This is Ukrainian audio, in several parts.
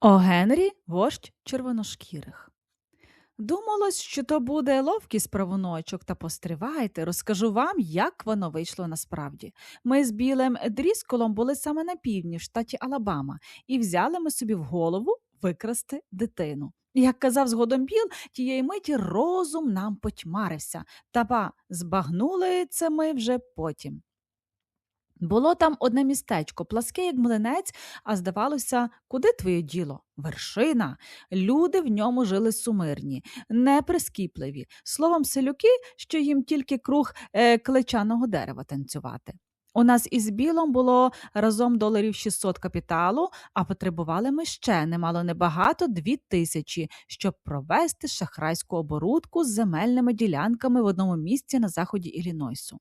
О Генрі вождь червоношкірих. Думалось, що то буде ловкість правоночок, та постривайте, розкажу вам, як воно вийшло насправді. Ми з білим дрісколом були саме на півдні, в штаті Алабама, і взяли ми собі в голову викрасти дитину. Як казав згодом Біл, тієї миті розум нам потьмарився, та ба збагнули це ми вже потім. Було там одне містечко, пласке, як млинець, а здавалося, куди твоє діло? Вершина. Люди в ньому жили сумирні, неприскіпливі. Словом, селюки, що їм тільки круг е, клечаного дерева танцювати. У нас із білом було разом доларів 600 капіталу, а потребували ми ще немало небагато дві тисячі, щоб провести шахрайську оборудку з земельними ділянками в одному місці на заході Іллінойсу.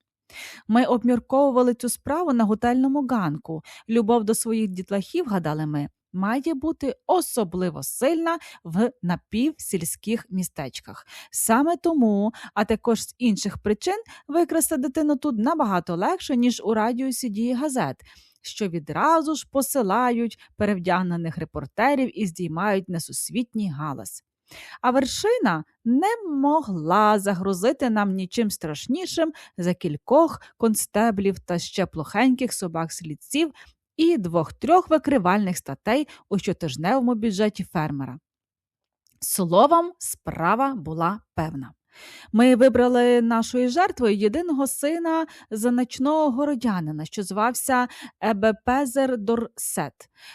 Ми обмірковували цю справу на готельному ганку. Любов до своїх дітлахів, гадали ми, має бути особливо сильна в напівсільських містечках. Саме тому, а також з інших причин, викрасти дитину тут набагато легше, ніж у радіусі дії газет. Що відразу ж посилають перевдягнених репортерів і здіймають несусвітній галас. А вершина не могла загрузити нам нічим страшнішим за кількох констеблів та ще плохеньких собак слідців і двох-трьох викривальних статей у щотижневому бюджеті фермера. Словом, справа була певна. Ми вибрали нашою жертвою єдиного сина заначного городянина, що звався Ебепезер Дорсет.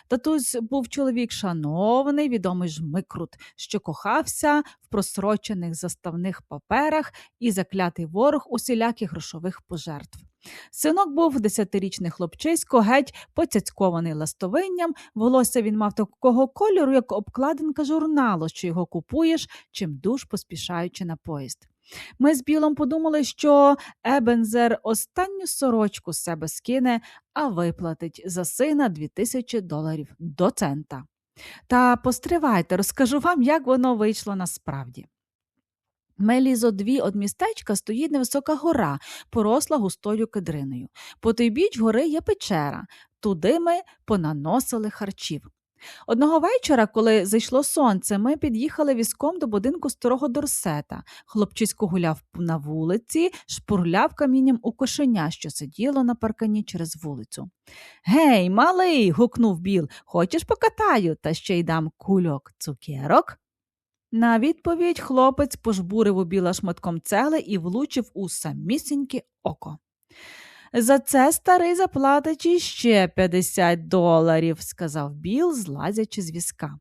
Татусь був чоловік шанований, відомий жмикрут, що кохався в просрочених заставних паперах і заклятий ворог усіляких грошових пожертв. Синок був десятирічний хлопчисько, геть поцяцькований ластовинням, волосся він мав такого кольору, як обкладинка журналу, що його купуєш, чим душ поспішаючи на поїзд. Ми з Білом подумали, що Ебензер останню сорочку з себе скине, а виплатить за сина 2000 доларів до цента. Та постривайте, розкажу вам, як воно вийшло насправді. Мелі зо дві од містечка стоїть невисока гора, поросла густою кедриною. По той біч гори є печера, туди ми понаносили харчів. Одного вечора, коли зайшло сонце, ми під'їхали візком до будинку старого Дорсета. Хлопчисько гуляв на вулиці, шпурляв камінням у кошеня, що сиділо на паркані через вулицю. Гей, малий. гукнув Біл, хочеш покатаю, та ще й дам кульок цукерок. На відповідь хлопець пожбурив у біла шматком цегли і влучив у самісіньке око. За це старий заплатить іще 50 доларів, сказав Біл, злазячи з візка.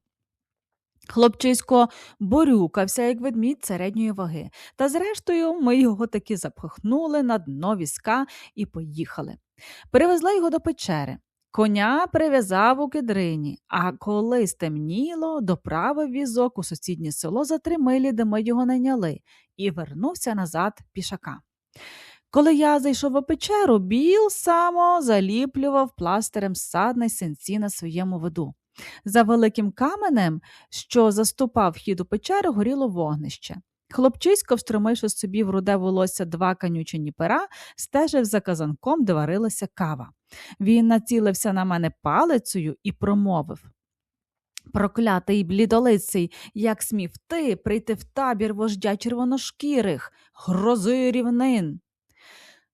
Хлопчисько борюкався, як ведмідь середньої ваги, та зрештою ми його таки запхохнули на дно візка і поїхали. Перевезли його до печери. Коня прив'язав у кедрині, а коли стемніло, доправив візок у сусіднє село за три милі, де ми його найняли, і вернувся назад пішака. Коли я зайшов у печеру, Біл само заліплював пластирем садне синці на своєму виду. За великим каменем, що заступав вхід у печеру, горіло вогнище. Хлопчисько, встромивши собі в руде волосся два канючені пера, стежив за казанком, де варилася кава. Він націлився на мене палицею і промовив Проклятий блідолиций, як смів ти прийти в табір вождя червоношкірих, грози рівнин.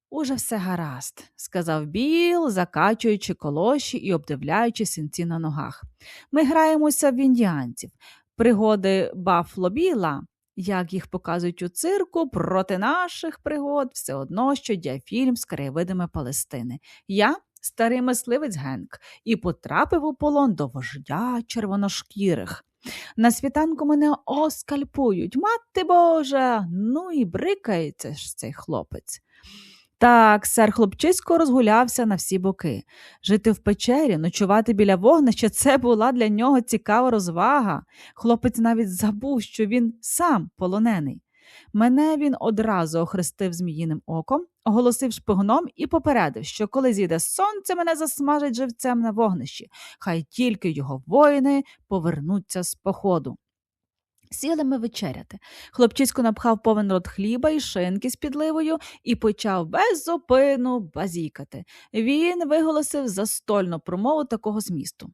Уже все гаразд, сказав Біл, закачуючи колоші і обдивляючи синці на ногах. Ми граємося в індіанців. Пригоди Бафло Біла як їх показують у цирку, проти наших пригод все одно, що діафільм з краєвидами Палестини. Я старий мисливець Генк і потрапив у полон до вождя червоношкірих. На світанку мене оскальпують. Мати Божа, ну і брикається ж цей хлопець. Так, сер хлопчисько розгулявся на всі боки. Жити в печері, ночувати біля вогнища це була для нього цікава розвага. Хлопець навіть забув, що він сам полонений. Мене він одразу охрестив зміїним оком, оголосив шпигуном і попередив, що коли зійде сонце, мене засмажить живцем на вогнищі, хай тільки його воїни повернуться з походу. Сіли ми вечеряти. Хлопчисько напхав повен рот хліба і шинки з підливою і почав без зупину базікати. Він виголосив застольну промову такого змісту.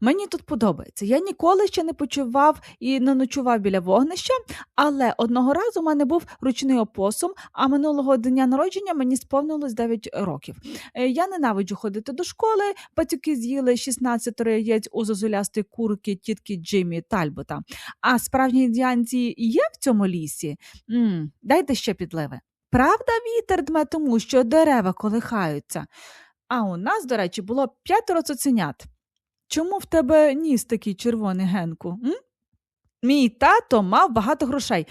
Мені тут подобається. Я ніколи ще не почував і не ночував біля вогнища, але одного разу у мене був ручний опосум, а минулого дня народження мені сповнилось 9 років. Е, Я ненавиджу ходити до школи. Пацюки з'їли 16 яєць у зозулястої курки тітки Джиммі Тальбота. А справжні індіанці є в цьому лісі? м дайте ще підливи. Правда, вітер дме тому, що дерева колихаються. А у нас, до речі, було п'ятеро цуценят. Чому в тебе ніс такий червоний генку? М? Мій тато мав багато грошей.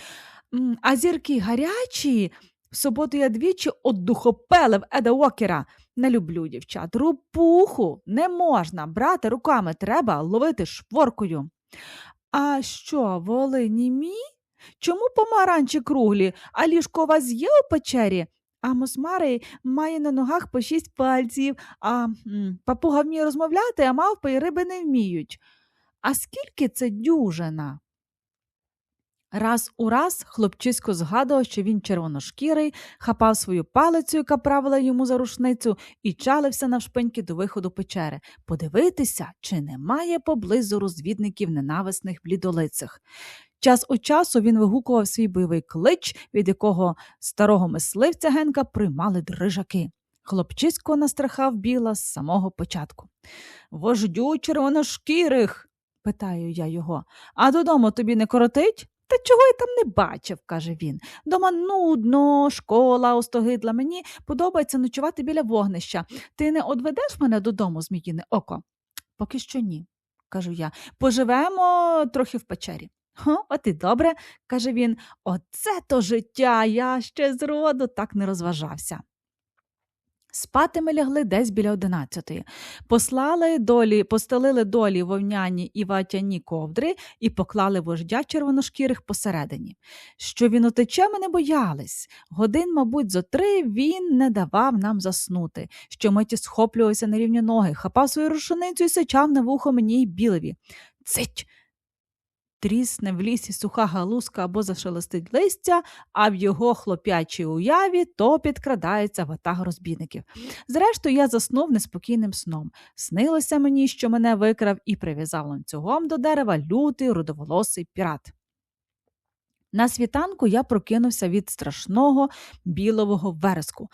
А зірки гарячі. В суботу я двічі оддухопелив Еда Уокера. Не люблю дівчат. Рупуху не можна брати руками, треба ловити шворкою. А що, воли німі? Чому помаранчі круглі, а ліжко у вас є у печері? А мосмарий має на ногах по шість пальців, а папуга вміє розмовляти, а мавпи й риби не вміють. А скільки це дюжина? Раз у раз хлопчисько згадував, що він червоношкірий, хапав свою палицю, яка правила йому за рушницю, і чалився навшпиньки до виходу печери, подивитися, чи немає поблизу розвідників ненависних блідолицих. Час у часу він вигукував свій бойовий клич, від якого старого мисливця Генка приймали дрижаки. Хлопчисько настрахав біла з самого початку. Вождю червоношкірих, питаю я його, а додому тобі не коротить? Та чого я там не бачив, каже він. Дома нудно, школа остогидла. Мені подобається ночувати біля вогнища. Ти не одведеш мене додому, зміїне око? Поки що ні, кажу я. Поживемо трохи в печері. Хо, от і добре, каже він. Оце то життя. Я ще зроду так не розважався. Спати ми лягли десь біля одинадцятої. Послали долі, постелили долі вовняні і ватяні ковдри і поклали вождя червоношкірих посередині. Що він утече, ми не боялись. Годин, мабуть, зо три він не давав нам заснути, що миті схоплювався на рівні ноги, хапав свою рушеницю і сичав на вухо мені й білові. Цить! Трісне в лісі суха галузка або зашелестить листя, а в його хлоп'ячій уяві то підкрадається ватаг розбійників. Зрештою, я заснув неспокійним сном. Снилося мені, що мене викрав і прив'язав ланцюгом до дерева лютий рудоволосий пірат. На світанку я прокинувся від страшного білового вереску.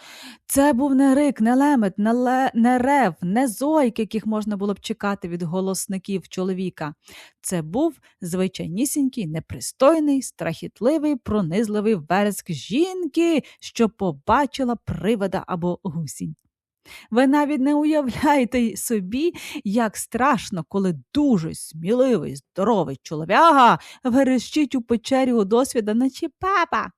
Це був не рик, не лемет, не, ле... не рев, не зойк, яких можна було б чекати від голосників чоловіка. Це був звичайнісінький, непристойний, страхітливий, пронизливий вереск жінки, що побачила привода або гусінь. Ви навіть не уявляєте собі, як страшно, коли дуже сміливий, здоровий чолов'яга верещить у печері у досвіда, наче папа.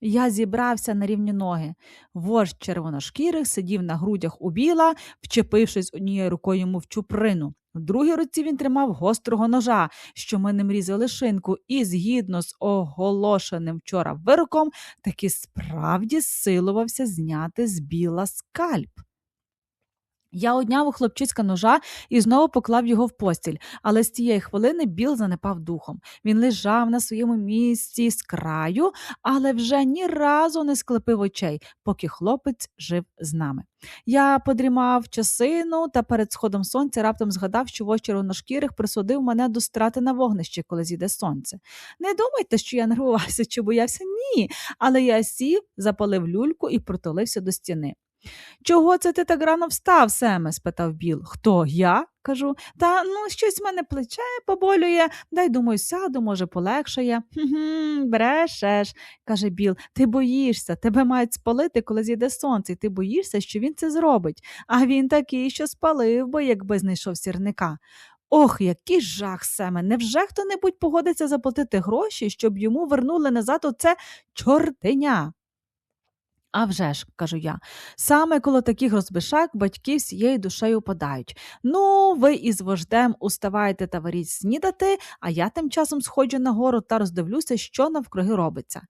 Я зібрався на рівні ноги. Вождь червоношкірих сидів на грудях у біла, вчепившись однією рукою йому в чуприну. В другій руці він тримав гострого ножа, що ми ним різали шинку, і згідно з оголошеним вчора вироком, таки справді силувався зняти з біла скальп. Я одняв у хлопчиська ножа і знову поклав його в постіль, але з тієї хвилини Біл занепав духом. Він лежав на своєму місці з краю, але вже ні разу не склепив очей, поки хлопець жив з нами. Я подрімав часину та перед сходом сонця раптом згадав, що вождь червоношкірих присудив мене до страти на вогнищі, коли зійде сонце. Не думайте, що я нервувався чи боявся, ні. Але я сів, запалив люльку і протулився до стіни. Чого це ти так рано встав, Семе? спитав Біл. Хто я? кажу. Та ну щось в мене плече поболює, дай думаю, сяду, може, полегшає. «Хм-хм, Брешеш, каже Біл. Ти боїшся, тебе мають спалити, коли зійде сонце, і ти боїшся, що він це зробить. А він такий, що спалив би, якби знайшов сірника. Ох, який жах, Семе. Невже хто-небудь погодиться заплатити гроші, щоб йому вернули назад оце чортеня? А вже ж, кажу я, саме коло таких розбишак батьки всією душею подають. Ну, ви із вождем уставаєте та варіть снідати, а я тим часом сходжу на гору та роздивлюся, що навкруги робиться.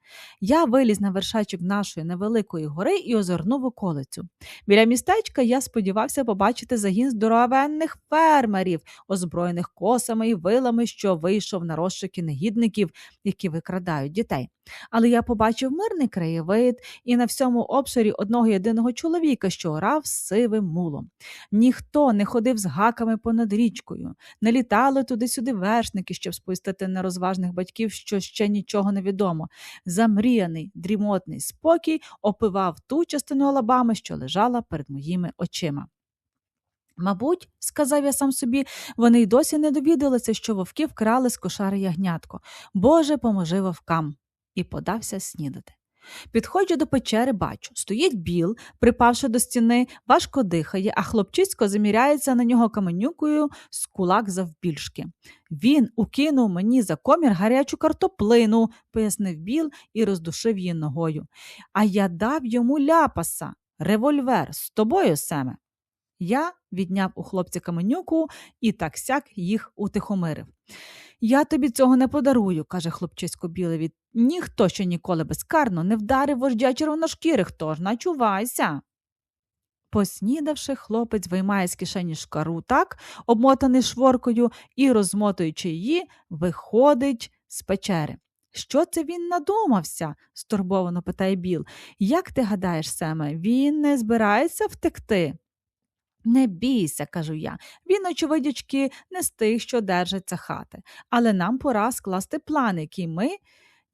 Я виліз на вершечок нашої невеликої гори і озирнув околицю. Біля містечка я сподівався побачити загін здоровенних фермерів, озброєних косами і вилами, що вийшов на розшуки негідників, які викрадають дітей. Але я побачив мирний краєвид і на всьому всьому обширі одного єдиного чоловіка, що орав з сивим мулом. Ніхто не ходив з гаками понад річкою, не літали туди-сюди вершники, щоб сповістити нерозважних батьків, що ще нічого не відомо. Замріяний, дрімотний спокій опивав ту частину Алабами, що лежала перед моїми очима. Мабуть, сказав я сам собі, вони й досі не довідалися, що вовки вкрали з кошари ягнятко. Боже, поможи вовкам. І подався снідати. Підходжу до печери, бачу, стоїть біл, припавши до стіни, важко дихає, а хлопчисько заміряється на нього каменюкою з кулак завбільшки. Він укинув мені за комір гарячу картоплину, пояснив біл і роздушив її ногою. А я дав йому ляпаса, револьвер з тобою, Семе. Я відняв у хлопця каменюку і так сяк їх утихомирив. Я тобі цього не подарую, каже хлопчисько білеві. Ніхто ще ніколи безкарно не вдарив вождя червоношкірих, тож начувайся. Поснідавши, хлопець виймає з кишені шкару так, обмотаний шворкою, і, розмотуючи її, виходить з печери. Що це він надумався? стурбовано питає Біл. Як ти гадаєш, Семе, він не збирається втекти? Не бійся, кажу я. Він, очевидячки, не з тих, що держаться хати, але нам пора скласти план, який ми,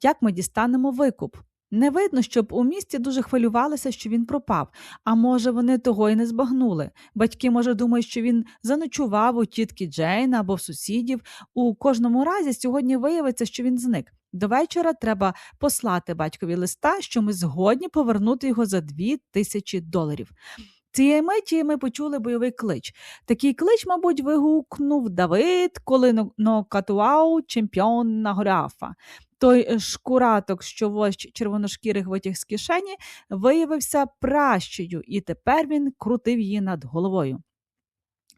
як ми дістанемо викуп. Не видно, щоб у місті дуже хвилювалися, що він пропав, а може, вони того й не збагнули. Батьки, може, думають, що він заночував у тітки Джейна або в сусідів. У кожному разі сьогодні виявиться, що він зник. До вечора треба послати батькові листа, що ми згодні повернути його за дві тисячі доларів. Цієї миті ми почули бойовий клич. Такий клич, мабуть, вигукнув Давид, коли нокатував на Горіафа. Той шкураток, що вождь червоношкірих витяг з кишені, виявився пращою, і тепер він крутив її над головою.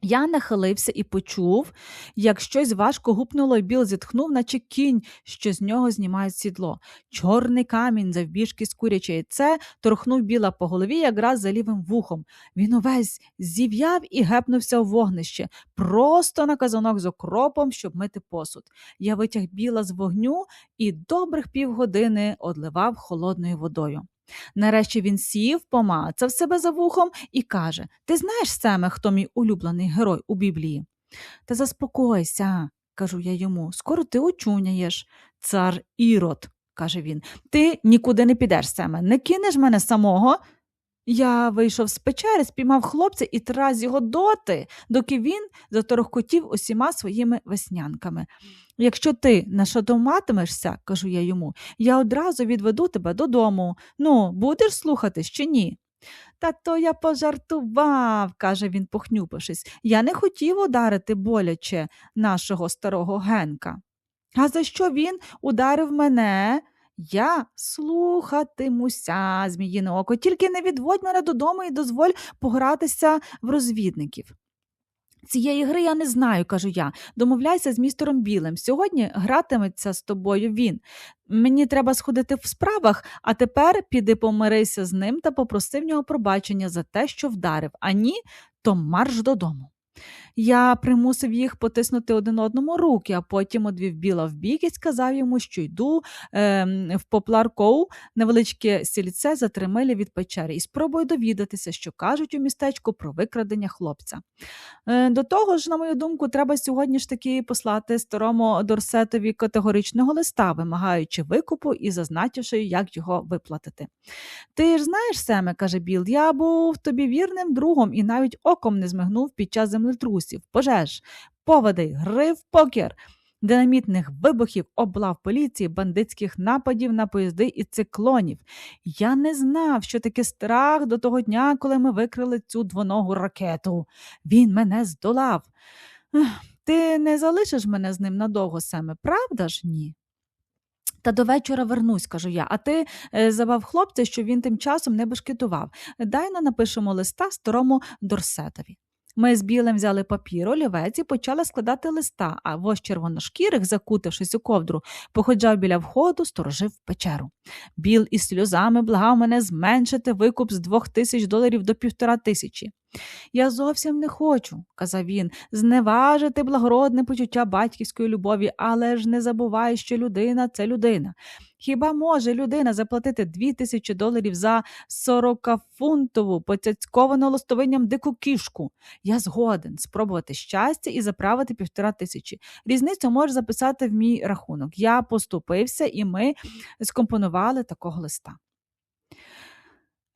Я нахилився і почув, як щось важко гупнуло, і біл зітхнув, наче кінь, що з нього знімають сідло. Чорний камінь, завбіжки з куряче яйце, торхнув біла по голові якраз за лівим вухом. Він увесь зів'яв і гепнувся у вогнище, просто на казанок з окропом, щоб мити посуд. Я витяг біла з вогню і добрих півгодини одливав холодною водою. Нарешті він сів, помацав себе за вухом і каже Ти знаєш саме, хто мій улюблений герой у Біблії? Та заспокойся, кажу я йому, скоро ти очуняєш. Цар Ірод, каже він, ти нікуди не підеш Семе, не кинеш мене самого. Я вийшов з печери, спіймав хлопця і траз його доти, доки він заторохкотів усіма своїми веснянками. Якщо ти не шатоматимешся, кажу я йому, я одразу відведу тебе додому. Ну, будеш слухатись чи ні? Та то я пожартував, каже він, похнюпившись. Я не хотів ударити боляче нашого старого Генка. А за що він ударив мене? Я слухатимуся, зміїне око, тільки не відводь мене додому і дозволь погратися в розвідників. Цієї гри я не знаю, кажу я. Домовляйся з містером Білим. Сьогодні гратиметься з тобою він. Мені треба сходити в справах, а тепер піди помирися з ним та попроси в нього пробачення за те, що вдарив, а ні, то марш додому. Я примусив їх потиснути один одному руки, а потім одвів біла в бік і сказав йому, що йду е, в Попларкоу, невеличке сільце за три милі від печери, і спробую довідатися, що кажуть у містечку про викрадення хлопця. Е, До того ж, на мою думку, треба сьогодні ж таки послати старому Дорсетові категоричного листа, вимагаючи викупу і зазначивши, як його виплатити. Ти ж знаєш, Семе, каже Біл, я був тобі вірним другом і навіть оком не змигнув під час землетрусів, пожеж, поводей, гри в покер. Динамітних вибухів, облав поліції, бандитських нападів на поїзди і циклонів. Я не знав, що таке страх до того дня, коли ми викрили цю двоногу ракету. Він мене здолав. Ти не залишиш мене з ним надовго саме, правда ж ні? Та до вечора вернусь, кажу я, а ти е, забав хлопця, що він тим часом не бешкетував. Дай на напишемо листа старому Дорсетові. Ми з білим взяли папір, олівець і почали складати листа, а вож червоношкірих, закутавшись у ковдру, походжав біля входу, сторожив печеру. Біл із сльозами благав мене зменшити викуп з двох тисяч доларів до півтора тисячі. Я зовсім не хочу, казав він, зневажити благородне почуття батьківської любові, але ж не забувай, що людина це людина. Хіба може людина заплатити 2000 доларів за 40-фунтову поцяцьковану листовинням дику кішку? Я згоден спробувати щастя і заправити півтора тисячі. Різницю можеш записати в мій рахунок. Я поступився, і ми скомпонували такого листа.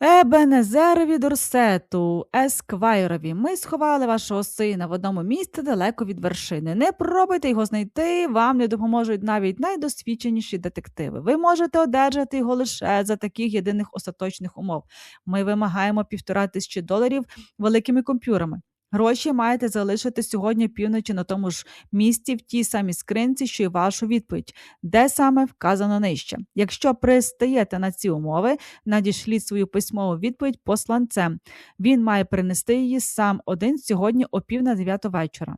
Ебенезерові Дорсету, Есквайрові, ми сховали вашого сина в одному місці далеко від вершини. Не пробуйте його знайти, вам не допоможуть навіть найдосвідченіші детективи. Ви можете одержати його лише за таких єдиних остаточних умов. Ми вимагаємо півтора тисячі доларів великими комп'юрами. Гроші маєте залишити сьогодні півночі на тому ж місці в тій самій скринці, що й вашу відповідь, де саме вказано нижче. Якщо пристаєте на ці умови, надішліть свою письмову відповідь посланцем. Він має принести її сам один сьогодні о пів на дев'яту вечора.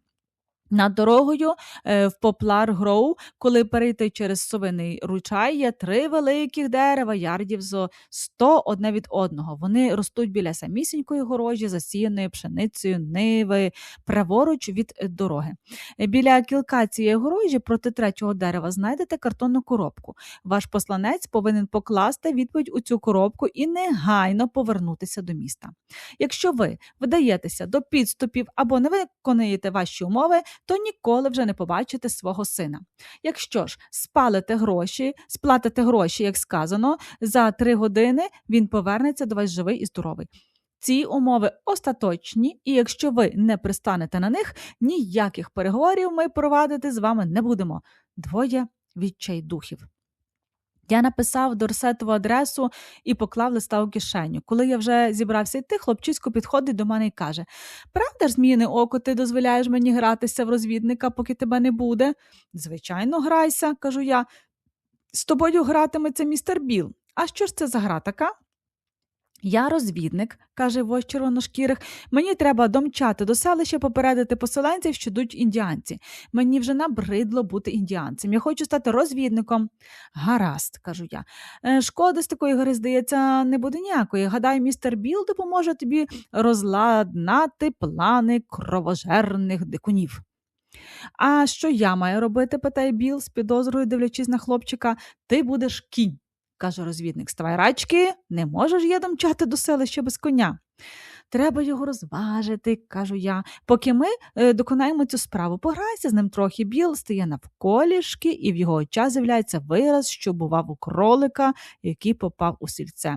Над дорогою е, в Поплар Гроу, коли перейти через совиний ручай, є три великих дерева, ярдів зо 100 одне від одного. Вони ростуть біля самісінької горожі, засіяної пшеницею, ниви, праворуч від дороги. Біля кілка цієї горожі проти третього дерева знайдете картонну коробку. Ваш посланець повинен покласти відповідь у цю коробку і негайно повернутися до міста. Якщо ви вдаєтеся до підступів або не виконуєте ваші умови, то ніколи вже не побачите свого сина. Якщо ж спалите гроші, сплатите гроші, як сказано, за три години він повернеться до вас живий і здоровий. Ці умови остаточні, і якщо ви не пристанете на них, ніяких переговорів ми провадити з вами не будемо. Двоє відчайдухів. Я написав Дорсетову адресу і поклав листа у кишеню. Коли я вже зібрався йти, хлопчисько підходить до мене і каже: Правда ж, зміни око, ти дозволяєш мені гратися в розвідника, поки тебе не буде? Звичайно, грайся, кажу я. З тобою гратиметься містер Біл. А що ж це за гра така? Я розвідник, каже вождь червоношкірих. Мені треба домчати до селища, попередити поселенців, що йдуть індіанці. Мені вже набридло бути індіанцем. Я хочу стати розвідником. Гаразд, кажу я. «Е, Шкоди з такої гри, здається, не буде ніякої. Гадаю, містер Біл допоможе тобі розладнати плани кровожерних дикунів. А що я маю робити? питає Біл, з підозрою дивлячись на хлопчика. Ти будеш кінь каже розвідник. Ставай рачки, не можеш я домчати до селища без коня. Треба його розважити, кажу я. Поки ми е, доконаємо цю справу, пограйся з ним трохи біл, стає навколішки, і в його очах з'являється вираз, що бував у кролика, який попав у сільце.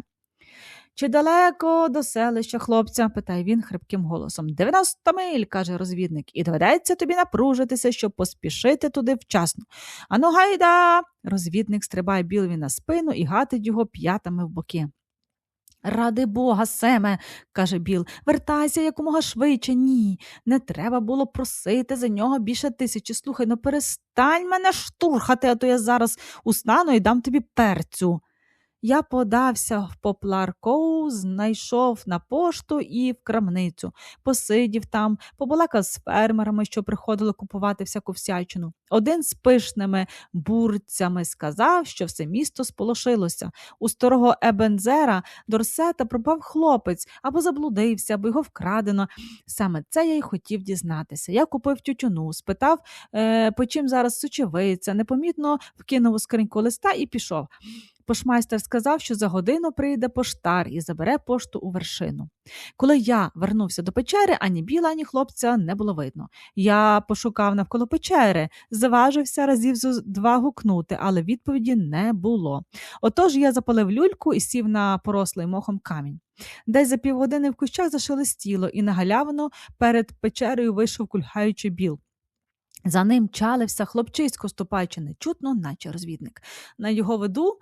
Чи далеко до селища хлопця? питає він хрипким голосом. Дев'яносто миль, каже розвідник, і доведеться тобі напружитися, щоб поспішити туди вчасно. Ану, гайда. Розвідник стрибає білові на спину і гатить його п'ятами в боки. Ради бога, Семе, каже Біл, вертайся якомога швидше. Ні, не треба було просити за нього більше тисячі. Слухай, ну перестань мене штурхати, а то я зараз устану і дам тобі перцю. Я подався в Попларкоу, знайшов на пошту і в крамницю, посидів там, побалакав з фермерами, що приходили купувати всяку всячину. Один з пишними бурцями сказав, що все місто сполошилося. У старого Ебензера Дорсета пропав хлопець або заблудився, або його вкрадено. Саме це я й хотів дізнатися. Я купив тютюну, спитав, е, по чим зараз сочевиця, непомітно вкинув у скриньку листа і пішов. Пошмайстер сказав, що за годину прийде поштар і забере пошту у вершину. Коли я вернувся до печери, ані біла, ані хлопця не було видно. Я пошукав навколо печери, заважився разів зо два гукнути, але відповіді не було. Отож я запалив люльку і сів на порослий мохом камінь. Десь за півгодини в кущах зашелестіло, і на галявину перед печерою вийшов кульгаючий біл. За ним чалився хлопчисько, ступаючи нечутно, наче розвідник. На його виду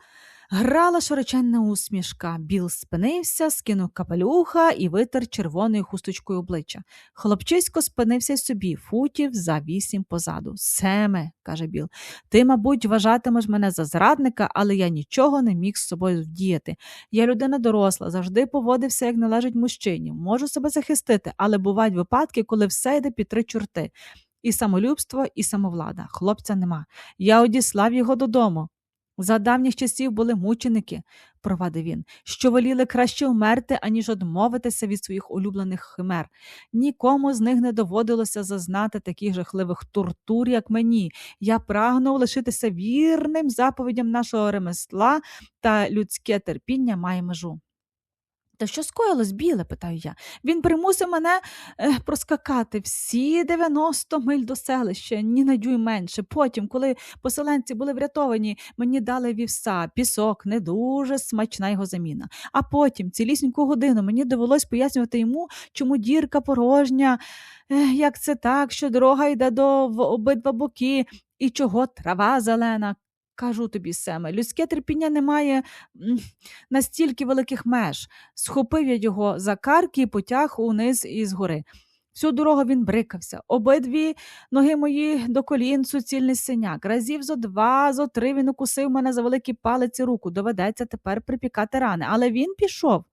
грала широченна усмішка. Біл спинився, скинув капелюха і витер червоною хусточкою обличчя. Хлопчисько спинився собі, футів за вісім позаду. Семе, каже Біл, ти, мабуть, вважатимеш мене за зрадника, але я нічого не міг з собою вдіяти. Я людина доросла, завжди поводився, як належить мужчині. Можу себе захистити, але бувають випадки, коли все йде під три чорти. І самолюбство, і самовлада. Хлопця нема. Я одіслав його додому. За давніх часів були мученики, провадив він, що воліли краще вмерти, аніж одмовитися від своїх улюблених химер. Нікому з них не доводилося зазнати таких жахливих тортур, як мені. Я прагнув лишитися вірним заповідям нашого ремесла, та людське терпіння має межу. Та що скоїлось, біле? питаю я. Він примусив мене е, проскакати всі 90 миль до селища, ні на дюй менше. Потім, коли поселенці були врятовані, мені дали вівса, пісок, не дуже смачна його заміна. А потім, цілісіньку годину, мені довелось пояснювати йому, чому дірка порожня, е, як це так, що дорога йде до в обидва боки, і чого трава зелена. Кажу тобі, Семе, людське терпіння не має настільки великих меж. Схопив я його за карки і потяг униз із гори. Всю дорогу він брикався. Обидві ноги мої до колін суцільний синяк. Разів зо два, зо три він укусив мене за великі палиці руку. Доведеться тепер припікати рани. Але він пішов,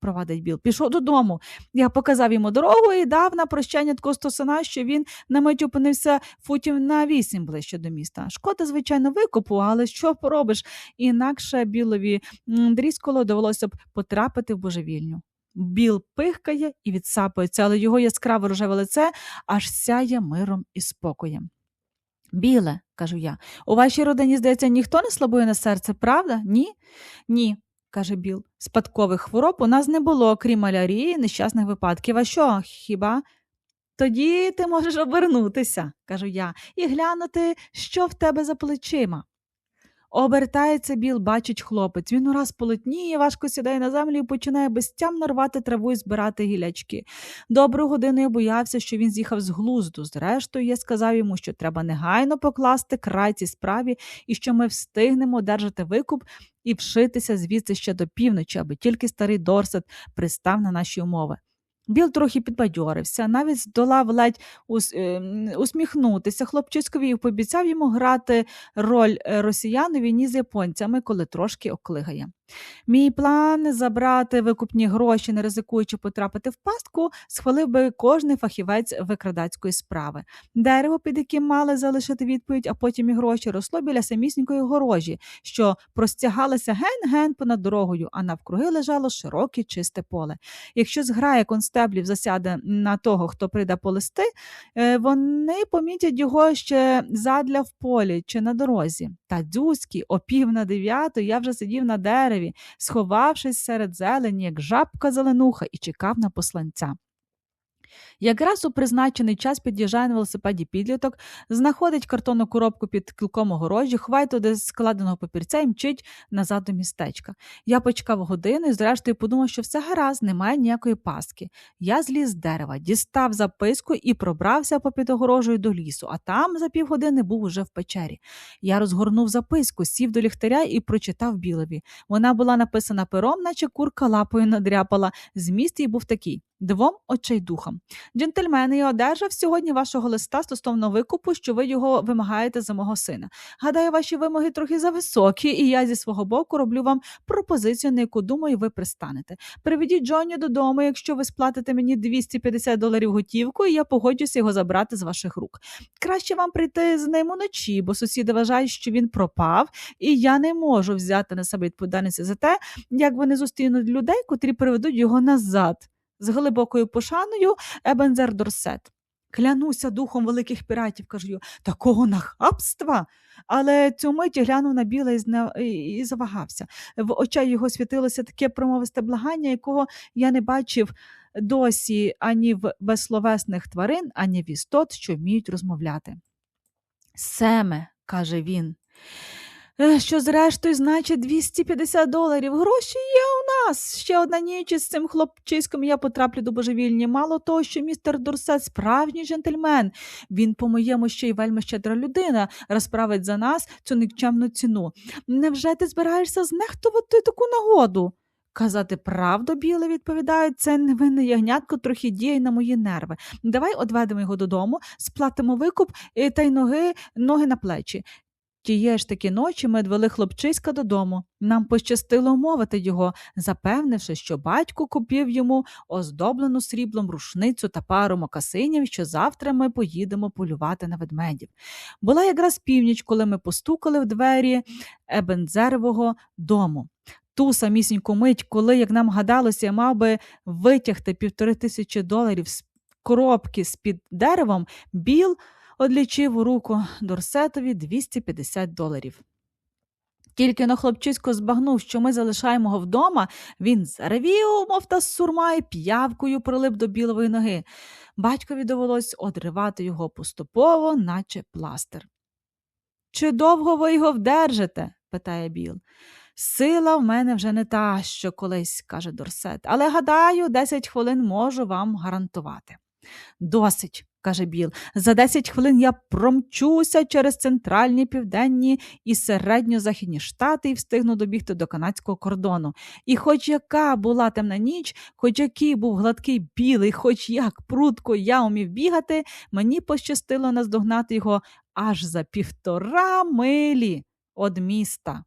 провадить Біл, пішов додому. Я показав йому дорогу і дав на прощання такого стосана, що він на мить опинився футів на вісім ближче до міста. Шкода, звичайно, викупу, але що поробиш? Інакше білові дрісколо довелося б потрапити в божевільню. Біл пихкає і відсапується, але його яскраве рожеве лице аж сяє миром і спокоєм. Біле, кажу я, у вашій родині, здається, ніхто не слабує на серце, правда? Ні? Ні, каже Біл. Спадкових хвороб у нас не було, крім малярії, нещасних випадків. А що, хіба? Тоді ти можеш обернутися, кажу я, і глянути, що в тебе за плечима. Обертається Біл, бачить хлопець. Він ураз полотніє, важко сідає на землю і починає безтямно рвати траву і збирати гілячки. Добру годину я боявся, що він з'їхав з глузду. Зрештою, я сказав йому, що треба негайно покласти край цій справі і що ми встигнемо одержати викуп і вшитися звідси ще до півночі, аби тільки старий Дорсет пристав на наші умови. Біл трохи підбадьорився, навіть здолав ледь ус, е, усміхнутися хлопчиськові і пообіцяв йому грати роль росіянові росіян у війні з японцями, коли трошки оклигає. Мій план забрати викупні гроші, не ризикуючи потрапити в пастку, схвалив би кожний фахівець викрадацької справи. Дерево, під яким мали залишити відповідь, а потім і гроші, росло біля самісінької горожі, що простягалася ген-ген понад дорогою, а навкруги лежало широке чисте поле. Якщо зграя констеблів засяде на того, хто прийде по листи, е, вони помітять його ще задля в полі чи на дорозі. Та дзюзькі, о пів на дев'яту, я вже сидів на дереві, сховавшись серед зелені, як жабка зеленуха, і чекав на посланця. Якраз у призначений час під'їжджає на велосипеді підліток, знаходить картонну коробку під кілком огорожі, хвай туди складеного папірця і мчить назад до містечка. Я почекав і, зрештою, подумав, що все гаразд, немає ніякої паски. Я зліз з дерева, дістав записку і пробрався попід огорожею до лісу, а там за півгодини був уже в печері. Я розгорнув записку, сів до ліхтаря і прочитав білові. Вона була написана пером, наче курка лапою надряпала. Зміст її був такий. Двом очайдухам. Джентльмени, я одержав сьогодні вашого листа стосовно викупу, що ви його вимагаєте за мого сина. Гадаю, ваші вимоги трохи зависокі, і я зі свого боку роблю вам пропозицію, на яку думаю, ви пристанете. Приведіть Джонні додому, якщо ви сплатите мені 250 доларів готівку, і я погоджуся його забрати з ваших рук. Краще вам прийти з ним уночі, бо сусіди вважають, що він пропав, і я не можу взяти на себе відповідальність за те, як вони зустрінуть людей, котрі приведуть його назад з глибокою пошаною Ебензер Дорсет. Клянуся духом великих піратів, кажу, такого нахабства. Але цю мить глянув на біле і, зна... і завагався. В очах його світилося таке промовисте благання, якого я не бачив досі ані в безсловесних тварин, ані в істот, що вміють розмовляти. Семе, каже він. «Е, Що зрештою значить 250 доларів. Гроші є у нас. Ще одна ніч із цим хлопчиськом я потраплю до божевільні. Мало того, що містер Дурсет справжній джентльмен. Він, по-моєму, ще й вельми щедра людина, розправить за нас цю нікчемну ціну. Невже ти збираєшся знехтувати таку нагоду? Казати правду, біле, відповідають, це невинне ягнятко трохи діє на мої нерви. Давай одведемо його додому, сплатимо викуп е, та й ноги, ноги на плечі. Тієї ж таки ночі ми відвели хлопчиська додому. Нам пощастило умовити його, запевнивши, що батько купив йому оздоблену сріблом рушницю та пару мокасинів, що завтра ми поїдемо полювати на ведмедів. Була якраз північ, коли ми постукали в двері Ебензерового дому. Ту самісіньку мить, коли, як нам гадалося, я мав би витягти півтори тисячі доларів з коробки з-під деревом, Біл одлічив у руку Дорсетові 250 доларів. Тільки но хлопчисько збагнув, що ми залишаємо його вдома, він заревів, мов та сурма, і п'явкою прилип до білової ноги. Батькові довелось одривати його поступово, наче пластир. Чи довго ви його вдержите? питає Біл. Сила в мене вже не та, що колись, каже Дорсет, але гадаю, 10 хвилин можу вам гарантувати. Досить, каже Біл. За 10 хвилин я промчуся через центральні, південні і середньо-західні штати і встигну добігти до канадського кордону. І хоч яка була темна ніч, хоч який був гладкий білий, хоч як прудко я умів бігати, мені пощастило наздогнати його аж за півтора милі від міста.